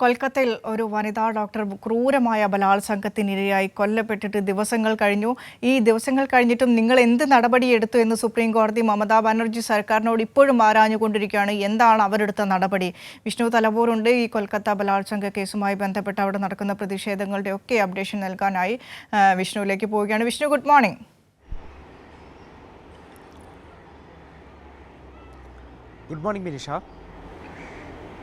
കൊൽക്കത്തയിൽ ഒരു വനിതാ ഡോക്ടർ ക്രൂരമായ ബലാത്സംഗത്തിനിരയായി കൊല്ലപ്പെട്ടിട്ട് ദിവസങ്ങൾ കഴിഞ്ഞു. ഈ ദിവസങ്ങൾ കഴിഞ്ഞിട്ടും നിങ്ങൾ എന്ത് നടപടിയെടുത്തു എന്ന് സുപ്രീം കോടതി മമതാ ബാനർജി സർക്കാരിനോട് ഇപ്പോഴും ആരാഞ്ഞുകൊണ്ടിരിക്കുകയാണ്. എന്താണ് അവരെടുത്ത നടപടി? വിഷ്ണു തലപൂറുണ്ട് ഈ കൊൽക്കത്ത ബലാത്സംഗ കേസുമായി ബന്ധപ്പെട്ട് അവിടെ നടക്കുന്ന പ്രതിഷേധങ്ങളുടെ ഒക്കെ അപ്ഡേഷൻ നൽകാനായി വിഷ്ണുവിലേക്ക് പോവുകയാണ്. Vishnu good morning. Good morning Minisha.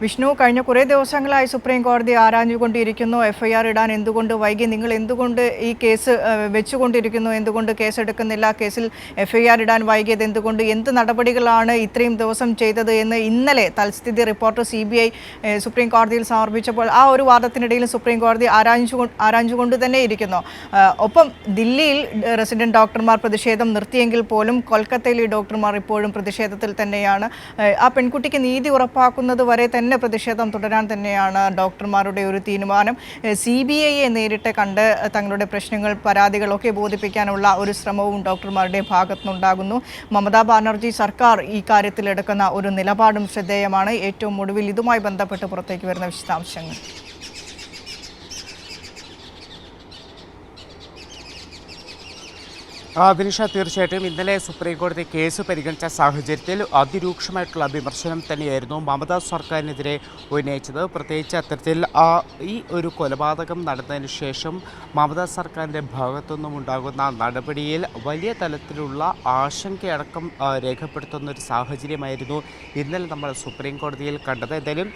Vishnu കഴിഞ്ഞ കുറേ ദിവസങ്ങളായി സുപ്രീം കോടതി ആരാഞ്ഞുകൊണ്ടിരിക്കുന്നു. എഫ്ഐആർ ഇടാൻ എന്തുകൊണ്ട്? വൈകി നിങ്ങൾ എന്തുകൊണ്ട് ഈ കേസ് വെച്ചുകൊണ്ടിരിക്കുന്നു? എന്തുകൊണ്ട് കേസ് എടുക്കുന്നില്ല കേസിൽ എഫ്ഐആർ ഇടാൻ വൈകിയത് എന്തുകൊണ്ട്? എന്ത് നടപടികളാണ് ഇത്രയും ദിവസം ചെയ്തത് എന്ന് ഇന്നലെ തൽസ്ഥിതി report C B I supreme കോടതിയിൽ സമർപ്പിച്ചപ്പോൾ ആ ഒരു വാദത്തിനിടയിൽ സുപ്രീം കോടതി ആരാഞ്ഞു ആരാഞ്ഞുകൊണ്ട് തന്നെ ഇരിക്കുന്നു. ഒപ്പം ദില്ലിയിൽ റെസിഡന്റ് ഡോക്ടർമാർ പ്രതിഷേധം നിർത്തിയെങ്കിൽ പോലും കൊൽക്കത്തയിലെ ഡോക്ടർമാർ ഇപ്പോഴും പ്രതിഷേധത്തിൽ തന്നെയാണ്. ആ പെൺകുട്ടിക്ക് നീതി ഉറപ്പാക്കുന്നത് വരെ തന്നെ പ്രതിഷേധം തുടരാൻ തന്നെയാണ് ഡോക്ടർമാരുടെ ഒരു തീരുമാനം. സി ബി ഐയെ നേരിട്ട് കണ്ട് തങ്ങളുടെ പ്രശ്നങ്ങൾ പരാതികളൊക്കെ ബോധിപ്പിക്കാനുള്ള ഒരു ശ്രമവും ഡോക്ടർമാരുടെ ഭാഗത്തുനിന്നുണ്ടാകുന്നു. മമതാ ബാനർജി സർക്കാർ ഈ കാര്യത്തിൽ എടുക്കുന്ന ഒരു നിലപാടും ശ്രദ്ധേയമാണ്. ഏറ്റവും ഒടുവിൽ ഇതുമായി ബന്ധപ്പെട്ട് പുറത്തേക്ക് വരുന്ന വിശദാംശങ്ങൾ. ആ, വിനിഷ തീർച്ചയായിട്ടും ഇന്നലെ സുപ്രീം കോടതി കേസ് പരിഗണിച്ച സാഹചര്യത്തിൽ അതിരൂക്ഷമായിട്ടുള്ള വിമർശനം തന്നെയായിരുന്നു മമതാ സർക്കാരിനെതിരെ ഉന്നയിച്ചത്. പ്രത്യേകിച്ച് അത്തരത്തിൽ ഈ ഒരു കൊലപാതകം നടന്നതിന് ശേഷം മമതാ സർക്കാരിന്റെ ഭാഗത്തുനിന്നും ഉണ്ടാകുന്ന നടപടിയിൽ വലിയ തലത്തിലുള്ള ആശങ്കയടക്കം രേഖപ്പെടുത്തുന്ന ഒരു സാഹചര്യമായിരുന്നു ഇന്നലെ നമ്മൾ സുപ്രീം കോടതിയിൽ കണ്ടത്. എന്തായാലും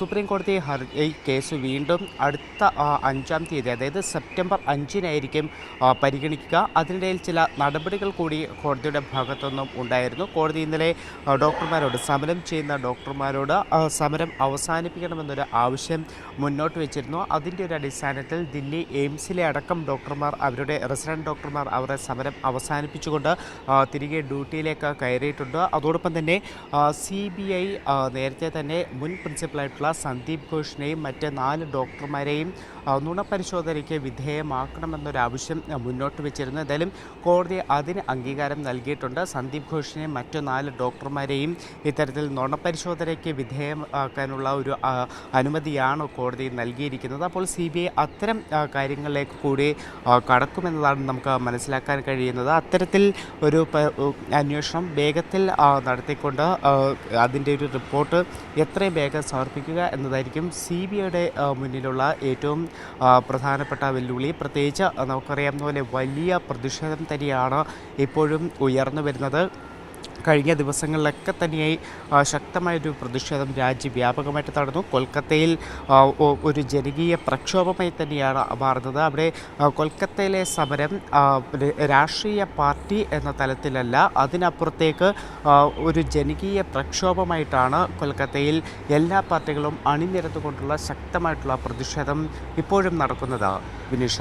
സുപ്രീം കോടതി ഈ കേസ് വീണ്ടും അടുത്ത അഞ്ചാം തീയതി അതായത് സെപ്റ്റംബർ അഞ്ചിനായിരിക്കും പരിഗണിക്കുക. അതിനിടയിൽ ചില നടപടികൾ കൂടി കോടതിയുടെ ഭാഗത്തുനിന്നും ഉണ്ടായിരുന്നു. കോടതി ഇന്നലെ ഡോക്ടർമാരോട് സമരം ചെയ്യുന്ന ഡോക്ടർമാരോട് സമരം അവസാനിപ്പിക്കണമെന്നൊരു ആവശ്യം മുന്നോട്ട് വെച്ചിരുന്നു. അതിന്റെ ഒരു അടിസ്ഥാനത്തിൽ ദില്ലി എയിംസിലെ അടക്കം ഡോക്ടർമാർ അവരുടെ റെസിഡന്റ് ഡോക്ടർമാർ അവരുടെ സമരം അവസാനിപ്പിച്ചുകൊണ്ട് തിരികെ ഡ്യൂട്ടിയിലേക്ക് കയറിയിട്ടുണ്ട്. അതോടൊപ്പം തന്നെ സി ബി ഐ നേരത്തെ തന്നെ മുൻ പ്രിൻസിപ്പലായിട്ടുള്ള സന്ദീപ് ഘോഷിനെയും മറ്റ് നാല് ഡോക്ടർമാരെയും നുണപരിശോധനയ്ക്ക് വിധേയമാക്കണമെന്നൊരാവശ്യം മുന്നോട്ട് വെച്ചിരുന്നു. എന്തായാലും കോടതി അതിന് അംഗീകാരം നൽകിയിട്ടുണ്ട്. സന്ദീപ് ഘോഷിനെയും മറ്റു നാല് ഡോക്ടർമാരെയും ഇത്തരത്തിൽ നുണപരിശോധനയ്ക്ക് വിധേയമാക്കാനുള്ള ഒരു അനുമതിയാണ് കോടതി നൽകിയിരിക്കുന്നത്. അപ്പോൾ സി ബി ഐ അത്തരം കാര്യങ്ങളിലേക്ക് കൂടി കടക്കുമെന്നതാണ് നമുക്ക് മനസ്സിലാക്കാൻ കഴിയുന്നത്. അത്തരത്തിൽ ഒരു അന്വേഷണം വേഗത്തിൽ നടത്തിക്കൊണ്ട് അതിന്റെ ഒരു റിപ്പോർട്ട് എത്രയും വേഗം സമർപ്പിക്കുക എന്നതായിരിക്കും സി ബി ഐയുടെ മുന്നിലുള്ള ഏറ്റവും പ്രധാനപ്പെട്ട വെല്ലുവിളി. പ്രത്യേകിച്ച് നമുക്കറിയാവുന്ന പോലെ വലിയ പ്രതിഷേധം തന്നെയാണ് ഇപ്പോഴും ഉയർന്നു വരുന്നത്. കഴിഞ്ഞ ദിവസങ്ങളിലൊക്കെ തന്നെയായി ശക്തമായ ശക്തമായൊരു പ്രതിഷേധം രാജ്യവ്യാപകമായിട്ട് നടന്നു. കൊൽക്കത്തയിൽ ഒരു ജനകീയ പ്രക്ഷോഭമായി തന്നെയാണ് മാറുന്നത്. അവിടെ കൊൽക്കത്തയിലെ സമരം രാഷ്ട്രീയ പാർട്ടി എന്ന തലത്തിലല്ല. അതിനപ്പുറത്തേക്ക് ഒരു ജനകീയ പ്രക്ഷോഭമായിട്ടാണ് കൊൽക്കത്തയിൽ എല്ലാ പാർട്ടികളും അണിനിരത്തുകൊണ്ടുള്ള ശക്തമായിട്ടുള്ള പ്രതിഷേധം ഇപ്പോഴും നടക്കുന്നത്. വിനിഷ.